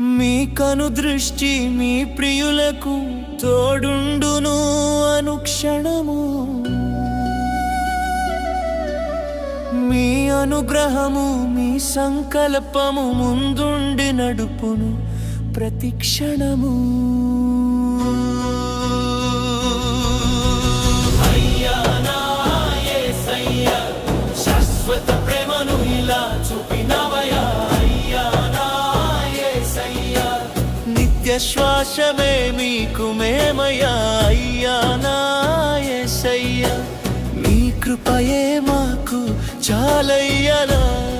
మీ కను దృష్టి మీ ప్రియులకు తోడుండును అనుక్షణము. మీ అనుగ్రహము మీ సంకల్పము ముందుండి నడుపును ప్రతిక్షణము శ్వాసమే మీకు మేమయ్యా మీ కృపయే మాకు చాలయ్యనా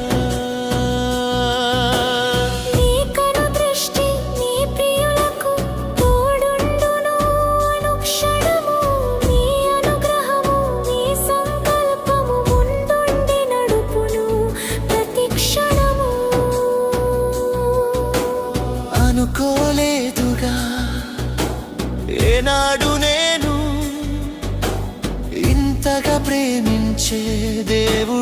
దేవుడు.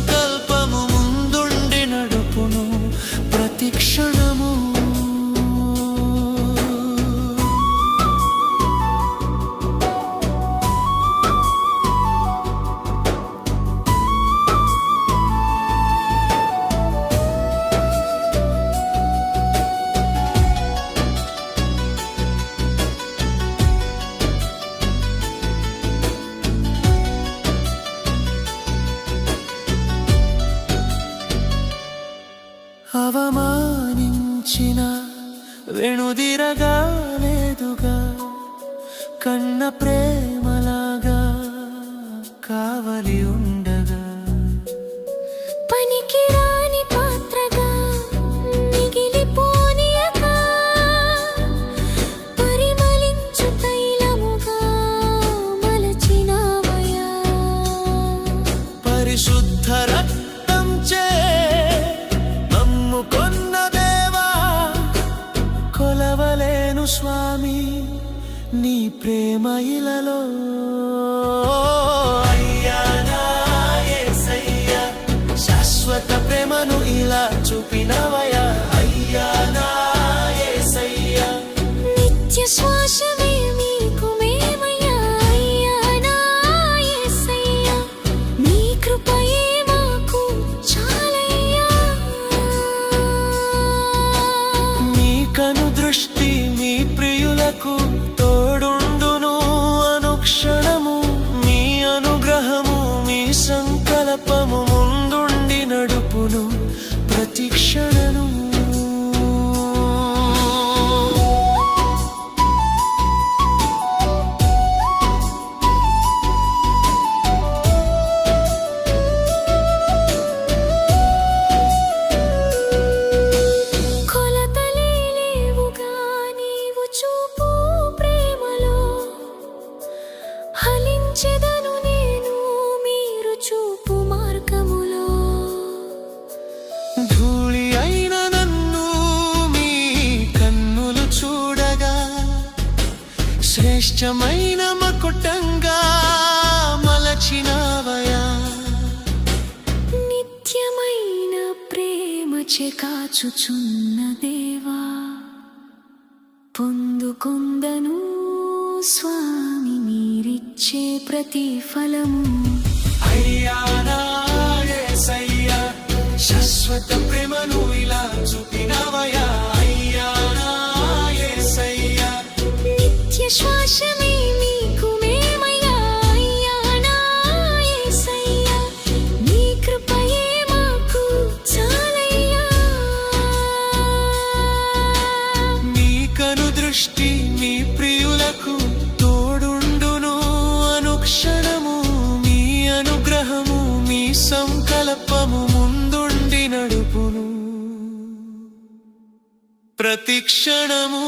అవమానించిన వెణుదిరగాలేదుగా కన్న ప్రేమలాగా కావలి ఉంది స్వామి నీ ప్రేమ ఇలలో. శాశ్వత ప్రేమను ఇలా చూపినవయా శ్రేష్టమైన మకుటంగా మలచినావయా. నిత్యమైన ప్రేమ చెకాచుచున్న దేవా పొందుకుందను స్వామి మీరిచ్చే ప్రతిఫలము. అయ్యానాయ్యా శాశ్వత ప్రేమను ఇలా చూపినవయా. శ్వాసమే మీకు నీ కృపయే మీ ప్రియులకు తోడుండును అనుక్షణము అనుగ్రహము మీ సంకల్పము ముందుండి నడుపును. ప్రతిక్షణము